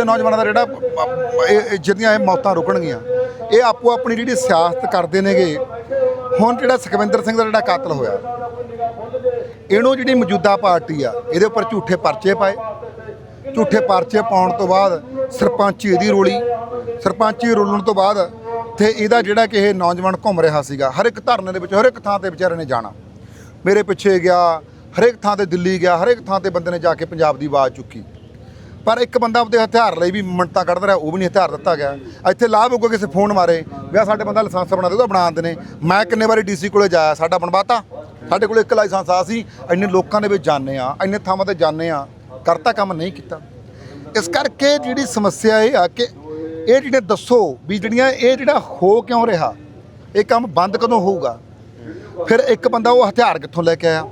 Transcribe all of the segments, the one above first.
ਤੇ ਨੌਜਵਾਨਾਂ ਦਾ ਜਿਹੜਾ, ਇਹ ਇਹ ਜਿਹੜੀਆਂ ਇਹ ਮੌਤਾਂ ਰੁਕਣਗੀਆਂ, ਇਹ ਆਪੋ ਆਪਣੀ ਜਿਹੜੀ ਸਿਆਸਤ ਕਰਦੇ ਨੇਗੇ, ਹੁਣ ਜਿਹੜਾ ਸੁਖਵਿੰਦਰ ਸਿੰਘ ਦਾ ਜਿਹੜਾ ਕਾਤਲ ਹੋਇਆ, ਇਹਨੂੰ ਜਿਹੜੀ ਮੌਜੂਦਾ ਪਾਰਟੀ ਆ, ਇਹਦੇ ਉੱਪਰ ਝੂਠੇ ਪਰਚੇ ਪਾਏ। ਝੂਠੇ ਪਰਚੇ ਪਾਉਣ ਤੋਂ ਬਾਅਦ ਸਰਪੰਚੀ ਇਹਦੀ ਰੋਲੀ, ਸਰਪੰਚੀ ਰੋਲਣ ਤੋਂ ਬਾਅਦ ਤੇ ਇਹਦਾ ਜਿਹੜਾ ਕਿ ਇਹ ਨੌਜਵਾਨ ਘੁੰਮ ਰਿਹਾ ਸੀਗਾ, ਹਰ ਇੱਕ ਧਰਨੇ ਦੇ ਵਿੱਚ, ਹਰ ਇੱਕ ਥਾਂ ਤੇ ਵਿਚਾਰੇ ਨੇ ਜਾਣਾ। ਮੇਰੇ ਪਿੱਛੇ ਗਿਆ, ਹਰੇਕ ਥਾਂ ਤੇ ਦਿੱਲੀ ਗਿਆ, ਹਰੇਕ ਥਾਂ ਤੇ ਬੰਦੇ ਨੇ ਜਾ ਕੇ ਪੰਜਾਬ ਦੀ ਆਵਾਜ਼ ਚੁੱਕੀ। ਪਰ ਇੱਕ ਬੰਦਾ ਆਪਦੇ ਹਥਿਆਰ ਲਈ ਵੀ ਮਿੰਟਾਂ ਕੱਢਦਾ ਰਿਹਾ, ਉਹ ਵੀ ਨਹੀਂ ਹਥਿਆਰ ਦਿੱਤਾ ਗਿਆ। ਇੱਥੇ ਲਾਭ ਹੋਊਗਾ ਕਿਸੇ ਫੋਨ ਮਾਰੇ, ਵੀ ਆਹ ਸਾਡੇ ਬੰਦਾ ਲਾਇਸੈਂਸ ਬਣਾ ਦੇ, ਉਹਦਾ ਬਣਾ ਦਿੰਦੇ ਨੇ। ਮੈਂ ਕਿੰਨੇ ਵਾਰੀ ਡੀਸੀ ਕੋਲੇ ਜਾਇਆ, ਸਾਡਾ ਬਣਵਾਤਾ। ਸਾਡੇ ਕੋਲ ਇੱਕ ਲਾਇਸੈਂਸ ਆ ਸੀ, ਇੰਨੇ ਲੋਕਾਂ ਦੇ ਵਿੱਚ ਜਾਣੇ ਆ, ਇੰਨੇ ਥਾਵਾਂ ਤੇ ਜਾਣੇ ਆ, ਕਰਤਾ ਕੰਮ ਨਹੀਂ ਕੀਤਾ। ਇਸ ਕਰਕੇ ਜਿਹੜੀ ਸਮੱਸਿਆ ਇਹ ਆ ਕਿ ਇਹ ਜਿਹੜੇ ਦੱਸੋ ਵੀ ਜਿਹੜੀਆਂ ਇਹ ਜਿਹੜਾ ਹੋ ਕਿਉਂ ਰਿਹਾ, ਇਹ ਕੰਮ ਬੰਦ ਕਦੋਂ ਹੋਊਗਾ? ਫਿਰ ਇੱਕ ਬੰਦਾ ਉਹ ਹਥਿਆਰ ਕਿੱਥੋਂ ਲੈ ਕੇ ਆਇਆ?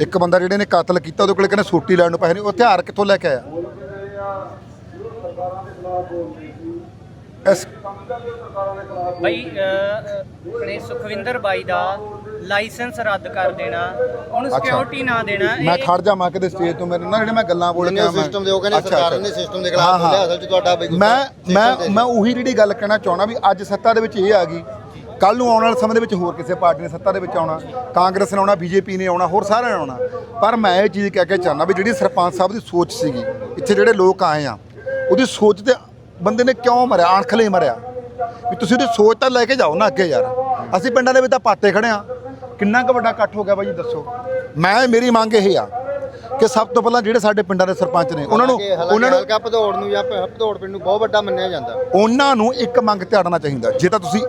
ਇੱਕ ਬੰਦਾ ਜਿਹੜੇ ਨੇ ਕਤਲ ਕੀਤਾ ਉਹਦੇ ਕੋਲੇ ਕਹਿੰਦੇ ਸੋਟੀ ਲੈਣ ਨੂੰ ਪੈਸੇ ਨਹੀਂ ਉਹ ਹਥਿਆਰ ਕਿੱਥੋਂ ਲੈ ਕੇ ਆਇਆ ਇਸ ਬਈ ਆਪਣੇ ਸੁਖਵਿੰਦਰ ਬਾਈ ਦਾ ਲਾਇਸੈਂਸ ਰੱਦ ਕਰ ਦੇਣਾ ਉਹਨੂੰ। ਸਿਕਿਉਰਿਟੀ ਨਾ ਦੇਣਾ ਮੈਂ ਖੜ ਜਾ ਮੈਂ ਕਿਤੇ ਸਟੇਜ ਤੋਂ ਮੇਰੇ ਨਾਲ ਜਿਹੜੇ ਮੈਂ ਗੱਲਾਂ ਬੋਲ ਕੇ ਆਵਾਂ system ਦੇ ਉਹ ਕਹਿੰਦੇ ਸਰਕਾਰ। ਨੇ system ਦੇ ਖਿਲਾਫ਼। ਬੋਲਿਆ, ਅਸਲ 'ਚ ਤੁਹਾਡਾ ਬਈ ਮੈਂ ਮੈਂ। ਮੈਂ ਉਹੀ ਜਿਹੜੀ ਗੱਲ ਕਹਿਣਾ ਚਾਹਣਾ ਵੀ ਅੱਜ ਸੱਤਾ ਦੇ ਵਿੱਚ ਇਹ ਆ ਗਈ ਕੱਲ ਨੂੰ ਆਉਣ ਵਾਲੇ ਸਮੇਂ ਦੇ ਵਿੱਚ ਹੋਰ ਕਿਸੇ ਪਾਰਟੀ ਨੇ ਸੱਤਾ ਦੇ ਵਿੱਚ ਆਉਣਾ ਕਾਂਗਰਸ ਨੇ ਆਉਣਾ ਬੀਜੇਪੀ ਨੇ ਆਉਣਾ ਹੋਰ ਸਾਰਿਆਂ ਨੇ ਆਉਣਾ। ਪਰ ਮੈਂ ਇਹ ਚੀਜ਼ ਕਹਿ ਕੇ ਚਾਹਨਾ ਵੀ ਜਿਹੜੀ ਸਰਪੰਚ ਸਾਹਿਬ ਦੀ ਸੋਚ ਸੀਗੀ ਇੱਥੇ ਜਿਹੜੇ ਲੋਕ ਆਏ ਆ ਉਹਦੀ ਸੋਚ ਤੇ ਬੰਦੇ ਨੇ ਕਿਉਂ ਮਰਿਆ? ਅਣਖ ਲਈ ਮਰਿਆ। ਵੀ ਤੁਸੀਂ ਉਹਦੀ ਸੋਚ ਤਾਂ ਲੈ ਕੇ ਜਾਓ ਨਾ ਅੱਗੇ ਯਾਰ। ਅਸੀਂ ਪਿੰਡਾਂ ਦੇ ਵਿੱਚ ਤਾਂ ਪਾਤੇ ਖੜੇ ਆ। ਕਿੰਨਾ ਕੁ ਵੱਡਾ ਇਕੱਠ ਹੋ ਗਿਆ ਬਾਈ ਦੱਸੋ। ਮੈਂ ਮੇਰੀ ਮੰਗ ਇਹ ਆ ਕਿ ਸਭ ਤੋਂ ਪਹਿਲਾਂ ਜਿਹੜੇ ਸਾਡੇ ਪਿੰਡਾਂ ਦੇ ਸਰਪੰਚ ਨੇ ਉਹਨਾਂ ਨੂੰ ਉਹਨਾਂ ਨੂੰ ਹਲਕਾ ਭਦੌੜ ਨੂੰ ਜਾਂ ਭਦੌੜ ਪਿੰਡ ਨੂੰ ਬਹੁਤ ਵੱਡਾ ਮੰਨਿਆ ਜਾਂਦਾ। ਉਹਨਾਂ ਨੂੰ ਇੱਕ ਮੰਗ ਤੇ ਅੜਨਾ ਚਾਹੀਦਾ। ਜੇ ਤਾਂ ਤੁਸੀਂ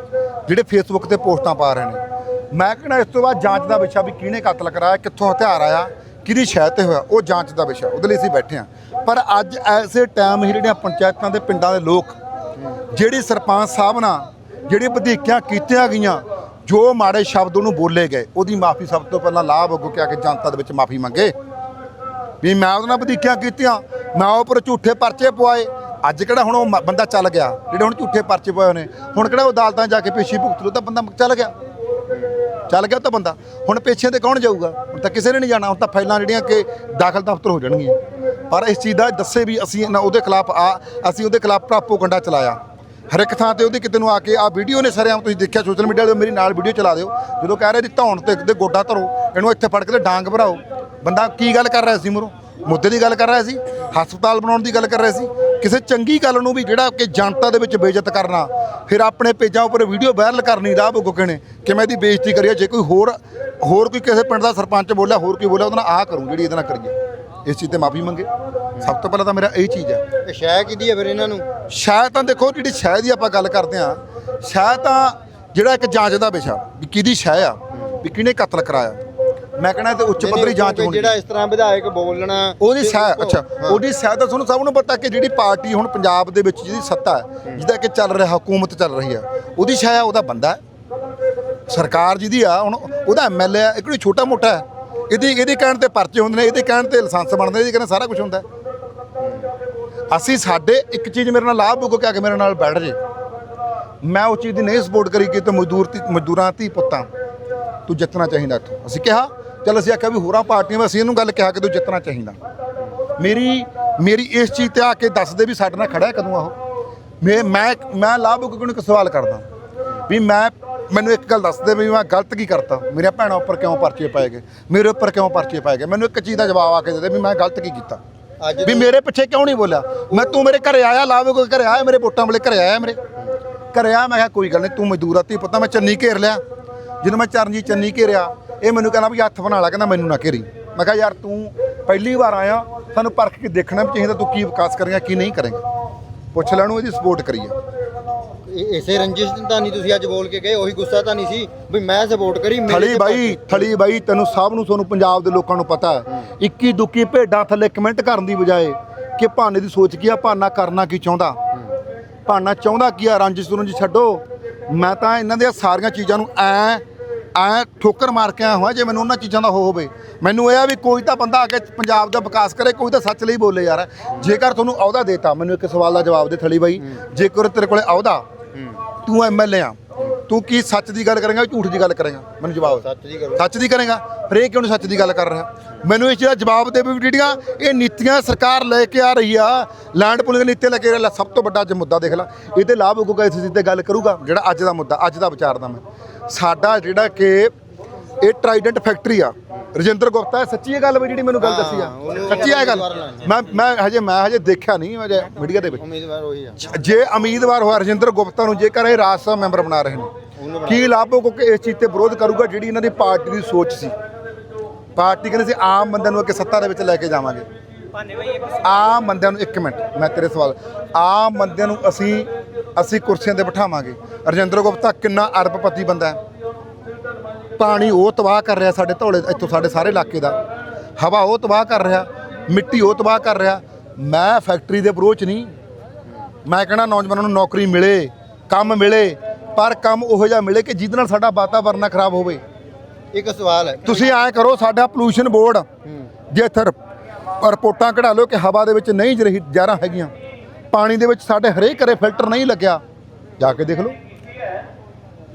ਜਿਹੜੇ ਫੇਸਬੁੱਕ ਤੇ ਪੋਸਟਾਂ ਪਾ ਰਹੇ ਨੇ। ਮੈਂ ਕਹਿੰਦਾ ਇਸ ਤੋਂ ਬਾਅਦ ਜਾਂਚ ਦਾ ਵਿਸ਼ਾ ਵੀ ਕਿਹਨੇ ਕਤਲ ਕਰਾਇਆ, ਕਿੱਥੋਂ ਹਥਿਆਰ ਆਇਆ, ਕਿਹਦੀ ਸ਼ਹਿ ਤੇ ਹੋਇਆ, ਉਹ ਜਾਂਚ ਦਾ ਵਿਸ਼ਾ, ਉਹਦੇ ਲਈ ਅਸੀਂ ਬੈਠੇ ਹਾਂ। ਪਰ ਅੱਜ ਐਸੇ ਟਾਈਮ ਹੀ ਜਿਹੜੀਆਂ ਪੰਚਾਇਤਾਂ ਦੇ ਪਿੰਡਾਂ ਦੇ ਲੋਕ, ਜਿਹੜੀ ਸਰਪੰਚ ਸਾਹਿਬ ਨਾਲ ਜਿਹੜੀ ਵਧੀਕੀਆਂ ਕੀਤੀਆਂ ਗਈਆਂ, ਜੋ ਮਾੜੇ ਸ਼ਬਦ ਉਹਨੂੰ ਬੋਲੇ ਗਏ, ਉਹਦੀ ਮਾਫੀ ਸਭ ਤੋਂ ਪਹਿਲਾਂ ਲਾਭ ਅੱਗੋਂ ਕਿ ਆ ਕੇ ਜਨਤਾ ਦੇ ਵਿੱਚ ਮਾਫੀ ਮੰਗੇ। ਵੀ ਮੈਂ ਉਹਦੇ ਨਾਲ ਵਧੀਕੀਆਂ ਕੀਤੀਆਂ, ਮੈਂ ਉਹ ਪਰ ਝੂਠੇ ਪਰਚੇ ਪਵਾਏ ਅੱਜ ਕਿਹੜਾ ਹੁਣ ਉਹ ਮ- ਬੰਦਾ ਚੱਲ ਗਿਆ, ਜਿਹੜੇ ਹੁਣ ਝੂਠੇ ਪਰਚੇ ਪਏ ਹੋਏ ਨੇ, ਹੁਣ ਕਿਹੜਾ ਉਹ ਅਦਾਲਤਾਂ ਜਾ ਕੇ ਪੇਸ਼ੀ ਭੁਗਤ ਲੂ ਤਾਂ ਬੰਦਾ ਚੱਲ ਗਿਆ। ਚੱਲ ਗਿਆ ਉਹ ਤਾਂ ਬੰਦਾ। ਹੁਣ ਪੇਸ਼ੀਆਂ ਤੇ ਕੌਣ ਜਾਊਗਾ? ਹੁਣ ਤਾਂ ਕਿਸੇ ਨੇ ਨਹੀਂ ਜਾਣਾ, ਹੁਣ ਤਾਂ ਫਾਈਲਾਂ ਜਿਹੜੀਆਂ ਕਿ ਦਾਖਲ ਦਫ਼ਤਰ ਹੋ ਜਾਣਗੀਆਂ। ਪਰ ਇਸ ਚੀਜ਼ ਦਾ ਦੱਸੇ ਵੀ ਅਸੀਂ ਨਾ ਉਹਦੇ ਖਿਲਾਫ ਆ, ਅਸੀਂ ਉਹਦੇ ਖਿਲਾਫ ਪ੍ਰਾਪੋਗੰਡਾ ਚਲਾਇਆ। ਹਰ ਇੱਕ ਥਾਂ ਤੇ ਉਹਦੀ ਕਿਤੇ ਨੂੰ ਆ ਕੇ ਆ ਵੀਡੀਓ ਨੇ ਸਰਿਆਮ ਤੁਸੀਂ ਦੇਖਿਆ, ਸੋਸ਼ਲ ਮੀਡੀਆ ਤੇ ਮੇਰੀ ਨਾਲ ਵੀਡੀਓ ਚਲਾ ਦਿਓ। ਜਦੋਂ ਕਹਿ ਰਹੇ ਜੀ ਧੌਣ ਤੇ ਕਿਤੇ ਗੋਡਾ ਧਰੋ, ਇਹਨੂੰ ਇੱਥੇ ਫੜ ਕੇ ਤੇ ਡਾਂਗ ਭਰਾਓ। ਬੰਦਾ ਕੀ ਗੱਲ ਕਰ ਰਿਹਾ ਸੀ ਮੂਹਰੋਂ ਮੁੱਦੇ ਦੀ ਗੱਲ ਕਰ ਰਿਹਾ ਸੀ? ਹਸਪਤਾਲ ਬਣਾਉਣ ਦੀ ਗੱਲ ਕਰ ਰਿਹਾ ਸੀ? ਕਿਸੇ ਚੰਗੀ ਗੱਲ ਨੂੰ ਵੀ ਜਿਹੜਾ ਕਿ ਜਨਤਾ ਦੇ ਵਿੱਚ ਬੇਇੱਜ਼ਤ ਕਰਨਾ ਫਿਰ ਆਪਣੇ ਪੇਜਾਂ ਉੱਪਰ ਵੀਡੀਓ ਵਾਇਰਲ ਕਰਨੀ ਰਾਹ ਬੁੱਕੇ ਨੇ ਕਿ ਮੈਂ ਇਹਦੀ ਬੇਇੱਜ਼ਤੀ ਕਰੀਏ? ਜੇ ਕੋਈ ਹੋਰ ਹੋਰ ਕੋਈ ਕਿਸੇ ਪਿੰਡ ਦਾ ਸਰਪੰਚ ਬੋਲਿਆ ਹੋਰ ਕੋਈ ਬੋਲਿਆ ਉਹਦੇ ਨਾਲ ਆਹ ਕਰੂੰ ਜਿਹੜੀ ਇਹਦੇ ਨਾਲ ਕਰੀਏ। ਇਸ ਚੀਜ਼ ਤੇ ਮਾਫੀ ਮੰਗੇ। ਸਭ ਤੋਂ ਪਹਿਲਾਂ ਤਾਂ ਮੇਰਾ ਇਹ ਚੀਜ਼ ਹੈ। ਤੇ ਸ਼ਾਇਦ ਕਿਹਦੀ ਹੈ ਫਿਰ ਇਹਨਾਂ ਨੂੰ? ਸ਼ਾਇਦ ਤਾਂ ਦੇਖੋ ਜਿਹੜੀ ਸ਼ਾਇਦ ਦੀ ਆਪਾਂ ਗੱਲ ਕਰਦੇ ਆ ਸ਼ਾਇਦ ਤਾਂ ਜਿਹੜਾ ਇੱਕ ਜਾਂਚ ਦਾ ਵਿਸ਼ਾ ਵੀ ਕਿਹਦੀ ਸ਼ਾਇ ਆ ਵੀ ਕਿਹਨੇ ਕਤਲ ਕਰਾਇਆ। ਮੈਂ ਕਹਿੰਦਾ ਤੇ ਉੱਚ ਪੱਧਰੀ ਜਾਂਚ ਹੋਣੀ ਜਿਹੜਾ ਇਸ ਤਰ੍ਹਾਂ ਵਿਧਾਇਕ ਬੋਲਣਾ ਉਹਦੀ ਉਹ- ਅੱਛਾ। ਉਹਦੀ ਸ਼ਾਇ ਤਾਂ ਤੁਹਾਨੂੰ ਸਭ ਨੂੰ ਪਤਾ ਕਿ ਜਿਹੜੀ ਪਾਰਟੀ ਹੁਣ ਪੰਜਾਬ ਦੇ ਵਿੱਚ ਜਿਹਦੀ ਸੱਤਾ ਹੈ ਜਿਹਦਾ ਕਿ ਚੱਲ ਰਿਹਾ ਹਕੂਮਤ ਚੱਲ ਰਹੀ ਹੈ ਉਹਦੀ ਸ਼ਾਇ ਉਹਦਾ ਬੰਦਾ ਹੈ। ਸਰਕਾਰ ਜਿਹਦੀ ਆ ਹੁਣ ਉਹਦਾ ਐਮਐਲਏ ਆ ਇੱਕ ਛੋਟਾ ਮੋਟਾ ਹੈ। ਇਹਦੀ ਇਹਦੇ ਕਹਿਣ ਤੇ ਪਰਚੇ ਹੁੰਦੇ ਨੇ ਇਹਦੇ ਕਹਿਣ ਤੇ ਲਾਇਸੈਂਸ ਬਣਦੇ ਇਹਦੇ ਕਹਿਣ ਸਾਰਾ ਕੁਝ ਹੁੰਦਾ। ਅਸੀਂ ਸਾਡੇ ਇੱਕ ਚੀਜ਼ ਮੇਰੇ ਨਾਲ ਲਾਭ ਹੋ ਕੇ ਆ ਕੇ ਮੇਰੇ ਨਾਲ ਬੈਠ ਜੇ। ਮੈਂ ਉਹ ਚੀਜ਼ ਦੀ ਨਹੀਂ ਸਪੋਰਟ ਕਰੀ ਕਿ ਤੇ ਮਜ਼ਦੂਰ ਮਜ਼ਦੂਰਾਂ ਧੀ ਪੁੱਤਾਂ ਤੂੰ ਜਿੱਤਣਾ ਚਾਹੀਦਾ ਇੱਥੋਂ। ਅਸੀਂ ਕਿਹਾ ਚਲ ਅਸੀਂ ਆਖਿਆ ਵੀ ਹੋਰਾਂ ਪਾਰਟੀਆਂ ਵਿੱਚ ਅਸੀਂ ਇਹਨੂੰ ਗੱਲ ਕਿਹਾ ਕਿ ਤੂੰ ਜਿੱਤਣਾ ਚਾਹੀਦਾ। ਮੇਰੀ ਮੇਰੀ ਇਸ ਚੀਜ਼ ਤੇ ਆ ਕੇ ਦੱਸ ਦੇ ਵੀ ਸਾਡੇ ਨਾਲ ਖੜਾ ਹੈ ਕਦੋਂ ਆਹੋ। ਮੈਂ ਮੈਂ ਮੈਂ ਲਾਭ ਹੋ ਨੂੰ ਇੱਕ ਸਵਾਲ ਕਰਦਾ। ਵੀ ਮੈਂ ਮੈਨੂੰ ਇੱਕ ਗੱਲ ਦੱਸ ਦੇ ਵੀ ਮੈਂ ਗਲਤ ਕੀ ਕਰਤਾ? ਮੇਰੇ ਭੈਣਾਂ ਉੱਪਰ ਕਿਉਂ ਪਰਚੇ ਪਾਏ ਗਏ? ਮੇਰੇ ਉੱਪਰ ਕਿਉਂ ਪਰਚੇ ਪਾਏ ਗਏ? ਮੈਨੂੰ ਇੱਕ ਚੀਜ਼ ਦਾ ਜਵਾਬ ਆ ਕੇ ਦੇ ਦੇ ਵੀ ਮੈਂ ਗਲਤ ਕੀ ਕੀਤਾ। ਵੀ ਮੇਰੇ ਪਿੱਛੇ ਕਿਉਂ ਨਹੀਂ ਬੋਲਿਆ? ਮੈਂ ਤੂੰ ਮੇਰੇ ਘਰੇ ਆਇਆ ਲਾਵੇ ਕੋਈ ਘਰੇ ਆਇਆ ਮੇਰੇ ਵੋਟਾਂ ਵੇਲੇ ਘਰੇ ਆਇਆ ਮੇਰੇ। ਘਰੇ ਆ ਮੈਂ ਕਿਹਾ ਕੋਈ ਗੱਲ ਨਹੀਂ ਤੂੰ ਮਜ਼ਦੂਰ ਆ ਤੀ ਪਤਾ ਮੈਂ ਚੰਨੀ ਘੇਰ ਲਿਆ। ਜਦੋਂ ਮੈਂ ਚਰਨਜੀਤ ਚੰਨੀ ਘੇਰਿਆ ਇਹ ਮੈਨੂੰ ਕਹਿੰਦਾ ਵੀ ਹੱਥ ਬਣਾ ਲਾ ਕਹਿੰਦਾ ਮੈਨੂੰ ਨਾ ਘੇਰੀ। ਮੈਂ ਕਿਹਾ ਯਾਰ ਤੂੰ ਪਹਿਲੀ ਵਾਰ ਆਇਆ ਸਾਨੂੰ ਪਰਖ ਕੇ ਦੇਖਣਾ ਵੀ ਚਾਹੀਦਾ ਤੂੰ ਕੀ ਵਿਕਾਸ ਕਰੇਗਾ ਕੀ ਨਹੀਂ ਕਰੇਗਾ। ਪੁੱਛ ਲੈਣ ਨੂੰ ਇਹਦੀ ਸਪੋਰਟ ਕਰੀਏ। ਇਸੇ ਰੰਜਿਸ਼ ਤਾਂ ਨਹੀਂ ਤੁਸੀਂ ਅੱਜ ਬੋਲ ਕੇ ਗਏ ਉਹੀ ਗੁੱਸਾ ਤਾਂ ਨਹੀਂ ਸੀ ਵੀ ਮੈਂ ਸਪੋਰਟ ਕਰੀ ਮੇਰੇ ਥਲੀ ਤੇ ਬਾਈ ਥਲੀ ਬਾਈ ਤੈਨੂੰ ਸਭ ਨੂੰ ਤੁਹਾਨੂੰ ਪੰਜਾਬ ਦੇ ਲੋਕਾਂ ਨੂੰ ਪਤਾ ਹੈ। ਇੱਕੀ ਦੁੱਕੀ ਭੇਡਾਂ ਥੱਲੇ ਕਮੈਂਟ ਕਰਨ ਦੀ ਬਜਾਏ ਕਿ ਭਾਨੇ ਦੀ ਸੋਚ ਕੀ ਆ ਭਾਨਾ ਕਰਨਾ ਕੀ ਚਾਹੁੰਦਾ? ਭਾਨਾ ਚਾਹੁੰਦਾ ਕੀ ਆ ਰੰਜਿਸ਼ ਨੂੰ ਜੀ ਛੱਡੋ। ਮੈਂ ਤਾਂ ਇਹਨਾਂ ਦੀਆਂ ਸਾਰੀਆਂ ਚੀਜ਼ਾਂ ਨੂੰ ਐ ਐ ਠੋਕਰ ਮਾਰ ਕੇ ਆਇਆ ਹੋਇਆ ਜੇ ਮੈਨੂੰ ਉਹਨਾਂ ਚੀਜ਼ਾਂ ਦਾ ਹੋ ਹੋਵੇ। ਮੈਨੂੰ ਇਹ ਆ ਵੀ ਕੋਈ ਤਾਂ ਬੰਦਾ ਆ ਕੇ ਪੰਜਾਬ ਦਾ ਵਿਕਾਸ ਕਰੇ ਕੋਈ ਤਾਂ ਸੱਚ ਲਈ ਬੋਲੇ ਯਾਰ। ਜੇਕਰ ਤੁਹਾਨੂੰ ਅਹੁਦਾ ਦੇਤਾ ਮੈਨੂੰ ਇੱਕ ਸਵਾਲ ਦਾ ਜਵਾਬ ਦੇ ਥਲੀ ਬਾਈ। ਜੇਕਰ ਤੇਰੇ ਕੋਲੇ ਅਹੁਦਾ ਤੂੰ ਐਮਐਲਏ ਆ। ਤੂੰ ਕੀ ਸੱਚ ਦੀ ਗੱਲ ਕਰੇਗਾ ਝੂਠ ਦੀ ਗੱਲ ਕਰੇਗਾ? ਮੈਨੂੰ ਜਵਾਬ। ਸੱਚ ਦੀ ਕਰੋ ਸੱਚ ਦੀ ਕਰੇਗਾ? ਫਿਰ ਇਹ ਕਿਉਂ ਨਹੀਂ ਸੱਚ ਦੀ ਗੱਲ ਕਰ ਰਿਹਾ? ਮੈਨੂੰ ਇਸ ਦਾ ਜਵਾਬ ਦੇ ਵੀ ਜਿਹੜੀਆਂ ਇਹ ਨੀਤੀਆਂ ਸਰਕਾਰ ਲੈ ਕੇ ਆ ਰਹੀ ਆ। ਲੈਂਡ ਪੁਲਿੰਗ ਨੀਤੀ ਲੈ ਕੇ ਆ। ਸਭ ਤੋਂ ਵੱਡਾ ਅੱਜ ਮੁੱਦਾ ਦੇਖ ਲਾ। ਇਹਦੇ ਲਾਭ ਹੋਊਗਾ ਇਸ ਚੀਜ਼ ਤੇ ਗੱਲ ਕਰੂਗਾ। ਜਿਹੜਾ ਅੱਜ ਦਾ ਮੁੱਦਾ ਅੱਜ ਦਾ ਵਿਚਾਰਦਾ ਮੈਂ। ਸਾਡਾ ਜਿਹੜਾ ਕਿ ਇਹ ਟਰਾਈਡੈਂਟ ਫੈਕਟਰੀ ਆ। ਰਜਿੰਦਰ ਗੁਪਤਾ ਸੱਚੀ ਇਹ ਗੱਲ ਵੀ ਜਿਹੜੀ ਮੈਨੂੰ ਗੱਲ ਦੱਸੀ ਆ? ਸੱਚੀ ਆ ਇਹ ਗੱਲ? ਮੈਂ ਮੈਂ ਹਜੇ ਮੈਂ ਹਜੇ ਦੇਖਿਆ ਨਹੀਂ ਹਜੇ ਮੀਡੀਆ ਦੇ ਵਿੱਚ। ਉਮੀਦਵਾਰ ਉਹੀ ਆ। ਜੇ ਉਮੀਦਵਾਰ ਹੋਇਆ ਰਜਿੰਦਰ ਗੁਪਤਾ ਨੂੰ ਜੇਕਰ ਇਹ ਰਾਜ ਸਭਾ ਮੈਂਬਰ ਬਣਾ ਰਹੇ ਨੇ ਕੀ ਲਾਭ ਹੋ ਕਿਉਂਕਿ ਇਸ ਚੀਜ਼ ਤੇ ਵਿਰੋਧ ਕਰੂਗਾ ਜਿਹੜੀ ਇਹਨਾਂ ਦੀ ਪਾਰਟੀ ਦੀ ਸੋਚ ਸੀ। ਪਾਰਟੀ ਕਹਿੰਦੇ ਸੀ ਆਮ ਬੰਦਿਆਂ ਨੂੰ ਅੱਗੇ ਸੱਤਾ ਦੇ ਵਿੱਚ ਲੈ ਕੇ ਜਾਵਾਂਗੇ। ਆਮ ਬੰਦਿਆਂ ਨੂੰ ਇੱਕ ਮਿੰਟ ਮੈਂ ਤੇਰੇ ਸਵਾਲ ਆਮ ਬੰਦਿਆਂ ਨੂੰ ਅਸੀਂ ਅਸੀਂ ਕੁਰਸੀਆਂ ਤੇ ਬਿਠਾਵਾਂਗੇ। ਰਜਿੰਦਰ ਗੁਪਤਾ ਕਿੰਨਾ ਅਰਬਪਤੀ ਬੰਦਾ ਹੈ। ਪਾਣੀ ਉਹ ਤਬਾਹ ਕਰ ਰਿਹਾ ਸਾਡੇ ਧੌਲੇ ਇੱਥੋਂ ਸਾਡੇ ਸਾਰੇ ਇਲਾਕੇ ਦਾ। ਹਵਾ ਉਹ ਤਬਾਹ ਕਰ ਰਿਹਾ ਮਿੱਟੀ ਉਹ ਤਬਾਹ ਕਰ ਰਿਹਾ। ਮੈਂ ਫੈਕਟਰੀ ਦੇ ਵਿਰੋਧ 'ਚ ਨਹੀਂ। ਮੈਂ ਕਹਿਣਾ ਨੌਜਵਾਨਾਂ ਨੂੰ ਨੌਕਰੀ ਮਿਲੇ ਕੰਮ ਮਿਲੇ ਪਰ ਕੰਮ ਉਹੋ ਜਿਹਾ ਮਿਲੇ ਕਿ ਜਿਹਦੇ ਨਾਲ ਸਾਡਾ ਵਾਤਾਵਰਨ ਖਰਾਬ ਹੋਵੇ। ਇੱਕ ਸਵਾਲ ਹੈ। ਤੁਸੀਂ ਐਂ ਕਰੋ ਸਾਡਾ ਪੋਲੂਸ਼ਨ ਬੋਰਡ ਜੇ ਇੱਥੇ ਰਿਪੋਰਟਾਂ ਕਢਾ ਲਓ ਕਿ ਹਵਾ ਦੇ ਵਿੱਚ ਨਹੀਂ ਜਰਹੀ ਜ਼ਹਿਰਾਂ ਹੈਗੀਆਂ। ਪਾਣੀ ਦੇ ਵਿੱਚ ਸਾਡੇ ਹਰੇਕ ਘਰੇ ਫਿਲਟਰ ਨਹੀਂ ਲੱਗਿਆ। ਜਾ ਕੇ ਦੇਖ ਲਓ।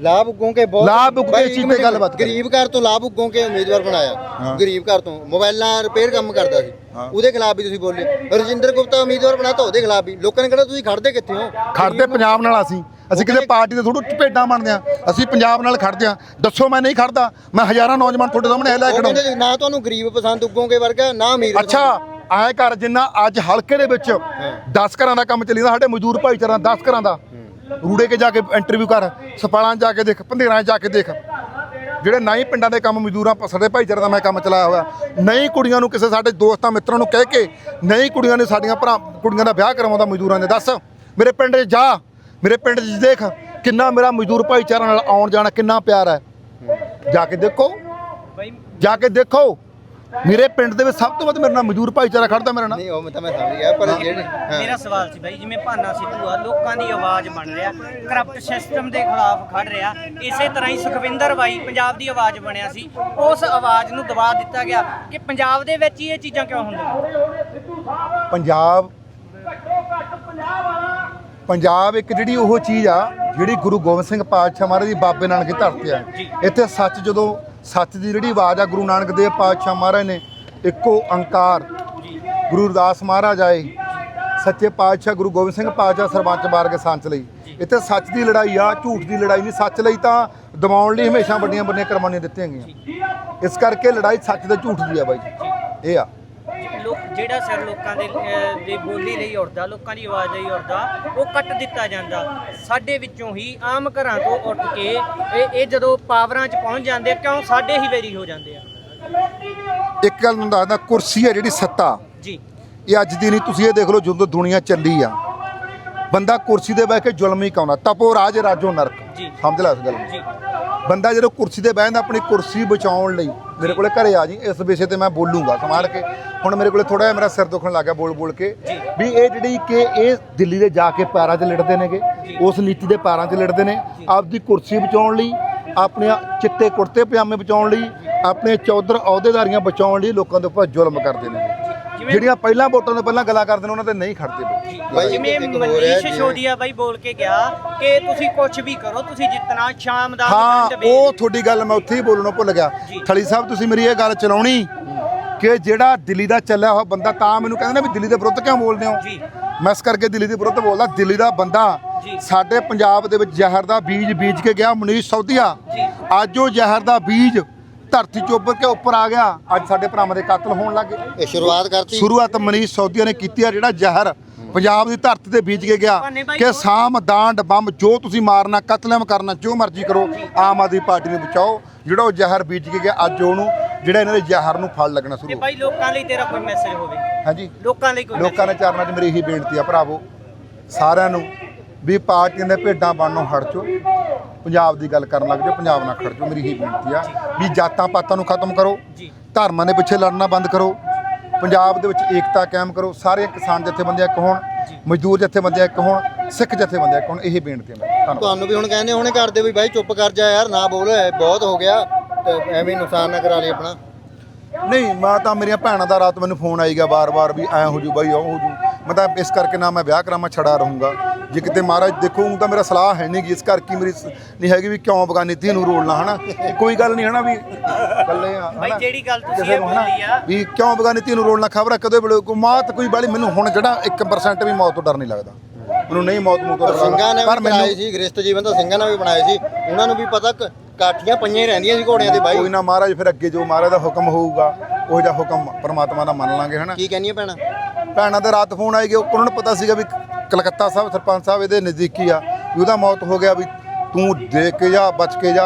ਲਾਭ ਉਗੋਂ ਕੇ ਬਹੁਤ ਲਾਭ ਉਗੋਂ ਕੇ ਬਾਈ ਇਸ ਚੀਜ਼ ਤੇ ਗੱਲਬਾਤ। ਗਰੀਬ ਘਰ ਤੋਂ ਲਾਭ ਉਗੋਂ ਕੇ ਉਮੀਦਵਾਰ ਬਣਾਇਆ। ਗਰੀਬ ਘਰ ਤੋਂ। ਮੋਬਾਈਲਾਂ ਰਿਪੇਅਰ ਕੰਮ ਕਰਦਾ ਸੀ। ਉਹਦੇ ਖਿਲਾਫ ਵੀ ਤੁਸੀਂ ਬੋਲੇ ਰਜਿੰਦਰ ਗੁਪਤਾ ਉਮੀਦਵਾਰ ਬਣਾਤਾ ਉਹਦੇ ਖਿਲਾਫ ਵੀ। ਲੋਕਾਂ ਨੇ ਕਿਹਾ ਤੁਸੀਂ ਖੜਦੇ ਕਿੱਥੇ ਹੋ? ਖੜਦੇ ਪੰਜਾਬ ਨਾਲ ਅਸੀਂ। ਅਸੀਂ ਕਿਸੇ ਪਾਰਟੀ ਦੇ ਥੋੜ੍ਹਾ ਭੇਡਾਂ ਬਣਦੇ ਆ ਅਸੀਂ ਪੰਜਾਬ ਨਾਲ ਖੜਦੇ ਆ ਦੱਸੋ ਮੈਂ ਨਹੀਂ ਖੜਦਾ। ਮੈਂ ਹਜ਼ਾਰਾਂ ਨੌਜਵਾਨ ਤੁਹਾਡੇ ਸਾਹਮਣੇ ਲੈ ਉਹ ਖੜਾ ਕਹਿੰਦੇ ਨਾ ਤੁਹਾਨੂੰ ਗਰੀਬ ਪਸੰਦ ਉਗੋਂ ਕੇ ਵਰਗਾ ਨਾ ਅਮੀਰ ਪਸੰਦ। ਅੱਛਾ ਐਂ ਕਰ ਜਿੰਨਾ ਅੱਜ ਹਲਕੇ ਦੇ ਵਿੱਚ 10 ਘਰਾਂ ਦਾ ਕੰਮ ਚੱਲੀਦਾ ਸਾਡੇ ਮਜ਼ਦੂਰ ਭਾਈਚਾਰਾ 10 ਘਰਾਂ ਦਾ। ਰੂੜੇ ਕੇ ਜਾ ਕੇ ਇੰਟਰਵਿਊ ਕਰ ਸਪਾਲਾਂ 'ਚ ਜਾ ਕੇ ਦੇਖ ਪੰਧੇਰਾਂ 'ਚ ਜਾ ਕੇ ਦੇਖ। ਜਿਹੜੇ ਨਹੀਂ ਪਿੰਡਾਂ ਦੇ ਕੰਮ ਮਜ਼ਦੂਰਾਂ ਪ- ਸਾਡੇ ਭਾਈਚਾਰੇ ਦਾ ਮੈਂ ਕੰਮ ਚਲਾਇਆ ਹੋਇਆ। ਨਹੀਂ ਕੁੜੀਆਂ ਨੂੰ ਕਿਸੇ ਸਾਡੇ ਦੋਸਤਾਂ ਮਿੱਤਰਾਂ ਨੂੰ ਕਹਿ ਕੇ ਨਹੀਂ ਕੁੜੀਆਂ ਨੇ ਸਾਡੀਆਂ ਭਰਾ ਕੁੜੀਆਂ ਦਾ ਵਿਆਹ ਕਰਵਾਉਂਦਾ ਮਜ਼ਦੂਰਾਂ ਦੇ ਦੱਸ ਮੇਰੇ ਪਿੰਡ 'ਚ ਜਾ। ਮੇਰੇ ਪਿੰਡ 'ਚ ਦੇਖ ਕਿੰਨਾ ਮੇਰਾ ਮਜ਼ਦੂਰ ਭਾਈਚਾਰਾ ਨਾਲ ਆਉਣ ਜਾਣਾ ਕਿੰਨਾ ਪਿਆਰ ਹੈ। ਜਾ ਕੇ ਦੇਖੋ। ਜਾ ਕੇ ਦੇਖੋ। ਮੇਰੇ ਪਿੰਡ ਦੇ ਵਿੱਚ ਸਭ ਤੋਂ ਵੱਧ ਮੇਰੇ ਨਾਲ ਮਜ਼ਦੂਰ ਭਾਈਚਾਰਾ ਖੜਦਾ ਮੇਰੇ ਨਾਲ। ਨਹੀਂ ਉਹ ਮੈਂ ਤਾਂ ਮੈਂ ਸਮਝ ਗਿਆ ਪਰ ਜਿਹੜੇ। ਮੇਰਾ ਸਵਾਲ ਸੀ ਬਾਈ ਜਿਵੇਂ ਭਾਨਾ ਸਿੱਧੂ ਆ ਲੋਕਾਂ ਦੀ ਆਵਾਜ਼ ਬਣ ਰਿਹਾ ਕਰਪਟ ਸਿਸਟਮ ਦੇ ਖਿਲਾਫ ਖੜ ਰਿਹਾ। ਇਸੇ ਤਰ੍ਹਾਂ ਹੀ ਸੁਖਵਿੰਦਰ ਬਾਈ ਪੰਜਾਬ ਦੀ ਆਵਾਜ਼ ਬਣਿਆ ਸੀ। ਉਸ ਆਵਾਜ਼ ਨੂੰ ਦਬਾ ਦਿੱਤਾ ਗਿਆ ਕਿ ਪੰਜਾਬ ਦੇ ਵਿੱਚ ਹੀ ਇਹ ਚੀਜ਼ਾਂ ਕਿਉਂ ਹੁੰਦੀਆਂ? ਪੰਜਾਬ ਪੰਜਾਬ ਇੱਕ ਜਿਹੜੀ ਉਹ ਚੀਜ਼ ਆ ਜਿਹੜੀ ਗੁਰੂ ਗੋਬਿੰਦ ਸਿੰਘ ਪਾਤਸ਼ਾਹ ਮਹਾਰਾਜ ਦੀ ਬਾਬੇ ਨਾਨਕ ਦੀ ਧਰਤੀ ਆ। ਇੱਥੇ ਸੱਚ ਜਦੋਂ ਸੱਚ ਦੀ ਜਿਹੜੀ ਆਵਾਜ਼ ਆ ਗੁਰੂ ਨਾਨਕ ਦੇਵ ਪਾਤਸ਼ਾਹ ਮਹਾਰਾਜ ਨੇ ਇੱਕੋ ਓੰਕਾਰ ਗੁਰੂ ਰਦਾਸ ਮਹਾਰਾਜ ਆਏ। ਸੱਚੇ ਪਾਤਸ਼ਾਹ ਗੁਰੂ ਗੋਬਿੰਦ ਸਿੰਘ ਪਾਤਸ਼ਾਹ ਸਰਬੰਚ ਮਾਰਗ ਸੰਚ ਲਈ। ਇੱਥੇ ਸੱਚ ਦੀ ਲੜਾਈ ਆ ਝੂਠ ਦੀ ਲੜਾਈ ਨਹੀਂ। ਸੱਚ ਲਈ ਤਾਂ ਦਬਾਉਣ ਲਈ ਹਮੇਸ਼ਾ ਵੱਡੀਆਂ ਵੱਡੀਆਂ ਕੁਰਬਾਨੀਆਂ ਦਿੱਤੀਆਂ ਗਈਆਂ। ਇਸ ਕਰਕੇ ਲੜਾਈ ਸੱਚ ਤੇ ਝੂਠ ਦੀ ਆ ਬਾਈ। ਇਹ ਆ। ਜਿਹੜਾ ਸਿਰ ਲੋਕਾਂ ਦੇ ਅਹ, ਦੀ ਬੋਲੀ ਲਈ ਉੜਦਾ ਲੋਕਾਂ ਦੀ ਆਵਾਜ਼ ਲਈ ਉੜਦਾ ਉਹ ਕੱਟ ਦਿੱਤਾ ਜਾਂਦਾ। ਸਾਡੇ ਵਿੱਚੋਂ ਹੀ ਆਮ ਘਰਾਂ ਤੋਂ ਉੱਠ ਕੇ ਇਹ ਇਹ ਜਦੋਂ ਪਾਵਰਾਂ 'ਚ ਪਹੁੰਚ ਜਾਂਦੇ ਆ, ਕਿਉਂ? ਸਾਡੇ ਹੀ ਵੇਰੀ ਹੋ ਜਾਂਦੇ ਆ। ਇੱਕ ਗੱਲ ਨੂੰ ਦੱਸਦਾ ਕੁਰਸੀ ਹੈ ਜਿਹੜੀ ਸੱਤਾ। ਜੀ। ਇਹ ਅੱਜ ਦੀ ਨਹੀਂ ਤੁਸੀਂ ਇਹ ਦੇਖ ਲਓ ਜਦੋਂ ਦੁਨੀਆ ਚੱਲੀ ਆ। ਬੰਦਾ ਕੁਰਸੀ ਤੇ ਬਹਿ ਕੇ ਜ਼ੁਲਮ ਹੀ ਕਾਉਂਦਾ ਤਪੋ ਰਾਜ ਰਾਜੋ ਨਰਕ। ਸਮਝ ਲੈ ਇਸ ਗੱਲ ਨੂੰ? ਜੀ। ਬੰਦਾ ਜਦੋਂ ਕੁਰਸੀ ਤੇ ਬਹਿੰਦਾ ਆਪਣੀ ਕੁਰਸੀ ਬਚਾਉਣ ਲਈ ਮੇਰੇ ਕੋਲੇ ਘਰੇ ਆ ਜੀ ਇਸ ਵਿਸ਼ੇ ਤੇ ਮੈਂ ਬੋਲੂੰਗਾ ਸੰਭਾਲ ਕੇ। ਹੁਣ ਮੇਰੇ ਕੋਲੇ ਥੋੜਾ ਜਿਹਾ ਮੇਰਾ ਸਿਰ ਦੁਖਣ ਲੱਗ ਬੋਲ ਬੋਲ ਕੇ। ਵੀ ਇਹ ਜਿਹੜੀ ਕਿ ਇਹ ਦਿੱਲੀ ਦੇ ਜਾ ਕੇ ਪੈਰਾਂ 'ਚ ਲੜਦੇ ਨੇਗੇ ਉਸ ਨੀਤੀ ਦੇ ਪੈਰਾਂ 'ਚ ਲੜਦੇ ਨੇ। ਆਪਦੀ ਕੁਰਸੀ ਬਚਾਉਣ ਲਈ ਆਪਣੀਆਂ ਚਿੱਟੇ ਕੁੜਤੇ ਪਜਾਮੇ ਬਚਾਉਣ ਲਈ ਆਪਣੇ ਚੌਧਰ ਅਹੁਦੇਦਾਰੀਆਂ ਬਚਾਉਣ ਲਈ ਲੋਕਾਂ ਦੇ ਉੱਪਰ ਜ਼ੁਲਮ ਕਰਦੇ ਨੇ। ਜਿਹੜੀਆਂ ਪਹਿਲਾਂ ਵੋਟਾਂ ਤੋਂ ਪਹਿਲਾਂ ਗੱਲਾਂ ਕਰਦੇ ਨੇ ਉਹਨਾਂ ਤੇ ਨਹੀਂ ਖੜਦੇ ਬਈ ਜਿਵੇਂ ਮਨੀਸ਼ ਸ਼ੋਦੀਆ ਬਾਈ ਬੋਲ ਕੇ ਗਿਆ ਕਿ ਤੁਸੀਂ ਕੁਝ ਵੀ ਕਰੋ ਤੁਸੀਂ ਜਿੱਤਣਾ ਸ਼ਾਮ ਦਾ ਹਾਂ ਉਹ ਤੁਹਾਡੀ ਗੱਲ ਮੈਂ ਉੱਥੇ ਹੀ ਬੋਲਣੋਂ ਭੁੱਲ ਗਿਆ। ਥਲੀ ਸਾਹਿਬ ਤੁਸੀਂ ਮੇਰੀ ਇਹ ਗੱਲ ਚਲਾਉਣੀ ਕਿ ਜਿਹੜਾ ਦਿੱਲੀ ਦਾ ਚੱਲਿਆ ਹੋਇਆ ਬੰਦਾ ਤਾਂ ਮੈਨੂੰ ਕਹਿੰਦੇ ਨੇ ਵੀ ਦਿੱਲੀ ਦੇ ਵਿਰੁੱਧ ਕਿਉਂ ਬੋਲਦੇ ਹੋ ਜੀ ਮੈਂ ਇਸ ਕਰਕੇ ਦਿੱਲੀ ਦੇ ਵਿਰੁੱਧ ਬੋਲਦਾ ਦਿੱਲੀ ਦਾ ਬੰਦਾ ਜੀ। ਸਾਡੇ ਪੰਜਾਬ ਦੇ ਵਿੱਚ ਜ਼ਹਿਰ ਦਾ ਬੀਜ ਬੀਜ ਕੇ ਗਿਆ ਮਨੀਸ਼ ਸੌਦੀਆ। ਅੱਜ ਉਹ ਜ਼ਹਿਰ ਦਾ ਬੀਜ ਧਰਤੀ ਚੋਂ ਉੱਪਰ ਕੇ ਉੱਪਰ ਆ ਗਿਆ। ਅੱਜ ਸਾਡੇ ਭਰਾਵਾਂ ਦੇ ਕਤਲ ਹੋਣ ਲੱਗੇ ਇਹ ਸ਼ੁਰੂਆਤ ਕਰਤੀ। ਸ਼ੁਰੂਆਤ ਮਨੀਸ਼ ਸੌਦੀਆ ਨੇ ਕੀਤੀ ਆ ਜਿਹੜਾ ਜ਼ਹਿਰ ਪੰਜਾਬ ਦੀ ਧਰਤੀ ਤੇ ਬੀਜ ਕੇ ਗਿਆ। ਕਿ ਸਾਮ ਦਾਂਡ ਬੰਬ ਜੋ ਤੁਸੀਂ ਮਾਰਨਾ ਕਤਲੇਮ ਕਰਨਾ ਜੋ ਮਰਜ਼ੀ ਕਰੋ ਆਮ ਆਦਮੀ ਪਾਰਟੀ ਨੂੰ ਬਚਾਓ। ਜਿਹੜਾ ਉਹ ਜ਼ਹਿਰ ਬੀਜ ਕੇ ਗਿਆ ਅੱਜ ਉਹਨੂੰ ਜਿਹੜਾ ਇਹਨਾਂ ਦੇ ਜ਼ਹਿਰ ਨੂੰ ਫਲ ਲੱਗਣਾ ਸ਼ੁਰੂ ਹੋ ਬਾਈ ਲੋਕਾਂ ਲਈ ਤੇਰਾ ਕੋਈ ਮੈਸੇਜ ਹੋਵੇ। ਹਾਂਜੀ। ਲੋਕਾਂ ਲਈ ਕੋਈ ਲੋਕਾਂ ਦੇ ਚਰਨਾਂ 'ਚ ਮੇਰੀ ਇਹੀ ਬੇਨਤੀ ਆ ਭਰਾਵੋ ਸਾਰਿਆਂ ਨੂੰ ਵੀ ਪਾਰਟੀਆਂ ਦੇ ਭੇਡਾਂ ਬਣਨੋਂ ਹਟ ਜਾਓ। ਪੰਜਾਬ ਦੀ ਗੱਲ ਕਰਨ ਲੱਗ ਜਾਓ ਪੰਜਾਬ ਨਾਲ ਖੜ ਜਾਓ ਮੇਰੀ ਇਹੀ ਬੇਨਤੀ ਆ ਵੀ ਜਾਤਾਂ ਪਾਤਾਂ ਨੂੰ ਖਤਮ ਕਰੋ ਜੀ। ਧਰਮਾਂ ਦੇ ਪਿੱਛੇ ਲੜਨਾ ਬੰਦ ਕਰੋ ਪੰਜਾਬ ਦੇ ਵਿੱਚ ਏਕਤਾ ਕਾਇਮ ਕਰੋ ਸਾਰੇ ਕਿਸਾਨ ਜਥੇਬੰਦੀਆਂ ਇੱਕ ਹੋਣ ਮਜ਼ਦੂਰ ਜਥੇਬੰਦੀਆਂ ਇੱਕ ਹੋਣ ਸਿੱਖ ਜਥੇਬੰਦੀਆਂ ਇੱਕ ਹੋਣ ਇਹ ਬੇਨਤੀ ਹੈ ਮੇਰੀ। ਧੰਨਵਾਦ। ਤੁਹਾਨੂੰ ਵੀ ਹੁਣ ਕਹਿੰਦੇ ਹੁਣੇ ਕਰਦੇ ਵੀ ਬਾਈ ਚੁੱਪ ਕਰ ਜਾ ਯਾਰ ਨਾ ਬੋਲ ਬਹੁਤ ਹੋ ਗਿਆ ਤੇ ਐਵੇਂ ਨੁਕਸਾਨ ਨਾ ਕਰਾ ਲਈ ਆਪਣਾ। ਨਹੀਂ ਮੈਂ ਤਾਂ ਮੇਰੀਆਂ ਭੈਣਾਂ ਦਾ ਰਾਤ ਮੈਨੂੰ ਫੋਨ ਆਈਗਾ ਬਾਰ-ਬਾਰ ਵੀ ਐ ਹੋ ਜੂ ਬਾਈ ਉਹ ਹੋ ਜੂ। ਮੈਂ ਤਾਂ ਇਸ ਕਰਕੇ ਨਾ ਮੈਂ ਵਿਆਹ ਕਰਾਂ ਮੈਂ ਛੜਾ ਰਹੂੰਗਾ। ਜੇ ਕਿਤੇ ਮਹਾਰਾਜ ਦੇਖੋ ਊਂ ਤਾਂ ਮੇਰਾ ਸਲਾਹ ਹੈ ਨਹੀਂ ਗੀ ਇਸ ਕਰਕੇ ਮੇਰੀ ਸ- ਨਹੀਂ ਹੈਗੀ ਵੀ ਕਿਉਂ ਬਗਾਨੀ ਧੀ ਨੂੰ ਰੋਲਣਾ ਹਨਾ? ਇਹ ਕੋਈ ਗੱਲ ਨਹੀਂ ਹਨਾ ਵੀ? ਇਕੱਲੇ ਆ ਬਾਈ ਹਨਾ? ਜਿਹੜੀ ਗੱਲ ਤੁਸੀਂ ਕਿਸੇ ਇਹ ਨੂੰ ਹਨਾ? ਬੋਲੀ ਆ? ਵੀ ਕਿਉਂ ਬਗਾਨੀ ਧੀ ਨੂੰ ਰੋਲਣਾ ਖਬਰ ਕਦੇ ਵੇਲੇ ਕੋਈ ਮੌਤ ਕੋਈ ਬਾਲੀ ਮੈਨੂੰ ਹੁਣ ਜਿਹੜਾ 1% ਵੀ ਮੌਤ ਤੋਂ ਡਰ ਨਹੀਂ ਲੱਗਦਾ। ਮੈਨੂੰ ਨਹੀਂ ਮੌਤ ਮੂਤ ਤੋਂ ਡਰ ਸਿੰਘਾਂ ਨੇ। ਵੀ ਬਣਾਏ ਸੀ ਗ੍ਰਸਤ ਜੀਵਨ ਤਾਂ ਸਿੰਘਾਂ ਨੇ ਵੀ ਬਣਾਏ ਸੀ। ਉਹਨਾਂ ਨੂੰ ਵੀ ਪਤਾ ਕ- ਕਾਠੀਆਂ ਪਈਆਂ ਹੀ ਰਹਿੰਦੀਆਂ ਸੀ ਘੋੜਿਆਂ ਦੇ ਬਾਈ। ਕੋਈ ਨਾ ਮਹਾਰਾਜ ਫਿਰ ਅੱਗੇ ਜੋ ਮਹਾਰਾਜ ਦਾ ਹੁਕਮ ਹੋਊਗਾ ਉਹ ਜਿਹਾ ਹੁਕਮ ਪਰਮਾਤਮਾ ਦਾ ਮੰਨ ਲਾਂਗੇ ਹਨਾ? ਕੀ ਕਹਿੰਦੀਆਂ ਭੈਣਾਂ? ਭੈਣਾਂ ਦੇ ਰਾਤ ਫੋਨ ਆਈ ਗਿਆ ਉਹਨਾਂ ਨੂੰ ਪਤਾ ਸੀਗਾ ਵੀ ਕਲਕੱਤਾ ਸਾਹਿਬ, ਸਰਪੰਚ ਸਾਹਿਬ ਇਹਦੇ ਨਜ਼ਦੀਕੀ ਆ, ਵੀ ਉਹਦਾ ਮੌਤ ਹੋ ਗਿਆ ਵੀ ਤੂੰ ਦੇਖ ਕੇ ਜਾ, ਬਚ ਕੇ ਜਾ,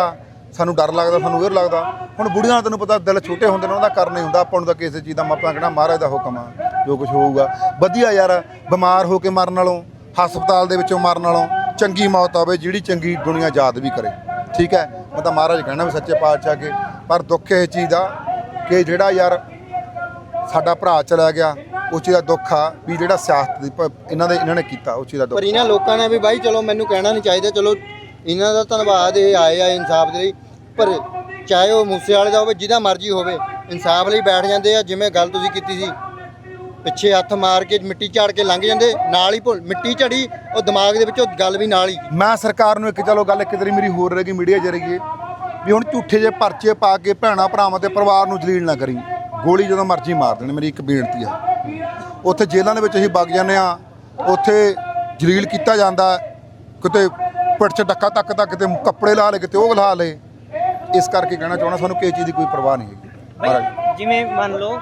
ਸਾਨੂੰ ਡਰ ਲੱਗਦਾ, ਸਾਨੂੰ ਇਹ ਲੱਗਦਾ। ਹੁਣ ਬੁੜੀਆਂ ਦਾ ਤੈਨੂੰ ਪਤਾ, ਦਿਲ ਛੋਟੇ ਹੁੰਦੇ ਨੇ ਉਹਨਾਂ ਦਾ ਕਰਨਾ ਹੀ ਹੁੰਦਾ, ਆਪਾਂ ਨੂੰ ਤਾਂ ਕਿਸੇ ਚੀਜ਼ ਦਾ ਮਾਪਾ ਕਿਹੜਾ ਮਹਾਰਾਜ ਦਾ ਹੁਕਮ ਆ, ਜੋ ਕੁਝ ਹੋਊਗਾ। ਵਧੀਆ ਯਾਰ, ਬਿਮਾਰ ਹੋ ਕੇ ਮਰਨ ਨਾਲੋਂ, ਹਸਪਤਾਲ ਦੇ ਵਿੱਚੋਂ ਮਰਨ ਨਾਲੋਂ ਚੰਗੀ ਮੌਤ ਆਵੇ, ਜਿਹੜੀ ਚੰਗੀ ਦੁਨੀਆ ਯਾਦ ਵੀ ਕਰੇ। ਠੀਕ ਹੈ? ਮੈਂ ਤਾਂ ਮਹਾਰਾਜ ਕਹਿਣਾ ਵੀ ਸੱਚੇ ਪਾਤਸ਼ਾਹ ਕੇ ਪਰ ਦੁੱਖ ਇਹ ਚੀਜ਼ ਦਾ ਕਿ ਜਿਹੜਾ ਯਾਰ ਸਾਡਾ ਭਰਾ ਚਲਾ ਗਿਆ ਉਸ ਚੀਜ਼ ਦਾ ਦੁੱਖ ਆ ਵੀ ਜਿਹੜਾ ਸਿਆਸਤ ਦੀ ਇਹਨਾਂ ਦੇ ਇਹਨਾਂ ਨੇ ਕੀਤਾ ਉਸ ਚੀਜ਼ ਦਾ ਦੁੱਖ। ਪਰ ਇਹਨਾਂ ਲੋਕਾਂ ਨੇ ਵੀ ਬਾਈ ਚਲੋ ਮੈਨੂੰ ਕਹਿਣਾ ਨਹੀਂ ਚਾਹੀਦਾ ਚਲੋ ਇਹਨਾਂ ਦਾ ਧੰਨਵਾਦ ਇਹ ਆਏ ਆ ਇਨਸਾਫ ਦੇ ਲਈ। ਪਰ ਚਾਹੇ ਉਹ ਮੂਸੇ ਵਾਲੇ ਦਾ ਹੋਵੇ ਜਿਹਦਾ ਮਰਜ਼ੀ ਹੋਵੇ ਇਨਸਾਫ ਲਈ ਬੈਠ ਜਾਂਦੇ ਆ ਜਿਵੇਂ ਗੱਲ ਤੁਸੀਂ ਕੀਤੀ ਸੀ। ਪਿੱਛੇ ਹੱਥ ਮਾਰ ਕੇ ਮਿੱਟੀ ਝਾੜ ਕੇ ਲੰਘ ਜਾਂਦੇ ਨਾਲ ਹੀ ਭੁੱਲ ਮਿੱਟੀ ਝੜੀ ਉਹ ਦਿਮਾਗ ਦੇ ਵਿੱਚੋਂ ਗੱਲ ਵੀ ਨਾਲ ਹੀ। ਮੈਂ ਸਰਕਾਰ ਨੂੰ ਇੱਕ ਚਲੋ ਗੱਲ ਇੱਕ ਤੇਰੀ ਮੇਰੀ ਹੋਰ ਰਹਿ ਗਈ ਮੀਡੀਆ ਜਰੀਏ ਵੀ ਹੁਣ ਝੂਠੇ ਜੇ ਪਰਚੇ ਪਾ ਕੇ ਭੈਣਾ ਭਰਾਵਾਂ ਤੇ ਪਰਿਵਾਰ ਨੂੰ ਜਲੀਲ ਨਾ ਕਰੀ। ਗੋਲੀ ਜਦੋਂ ਮਰਜ਼ੀ ਮਾਰ ਦੇਣ ਮੇਰੀ ਇੱਕ ਬੇਨਤੀ ਆ। ਉੱਥੇ ਜੇਲ੍ਹਾਂ ਦੇ ਵਿੱਚ ਅਸੀਂ ਵਗ ਜਾਂਦੇ ਆ ਉੱਥੇ ਜਲੀਲ ਕੀਤਾ ਜਾਂਦਾ ਕਿਤੇ ਪਿੱਠ 'ਚ ਡੱਕਾ ਤੱਕ ਤੱਕ ਕਿਤੇ ਕੱਪੜੇ ਲਾ ਲੇ ਕਿਤੇ ਉਹ ਲਾ ਲੇ ਇਸ ਕਰਕੇ ਕਹਿਣਾ ਚਾਹੁੰਦਾ ਸਾਨੂੰ ਕਿਸੇ ਚੀਜ਼ ਦੀ ਕੋਈ ਪਰਵਾਹ ਨਹੀਂ ਹੈਗੀ। ਮਹਾਰਾਜ ਜਿਵੇਂ ਮੰਨ ਲਓ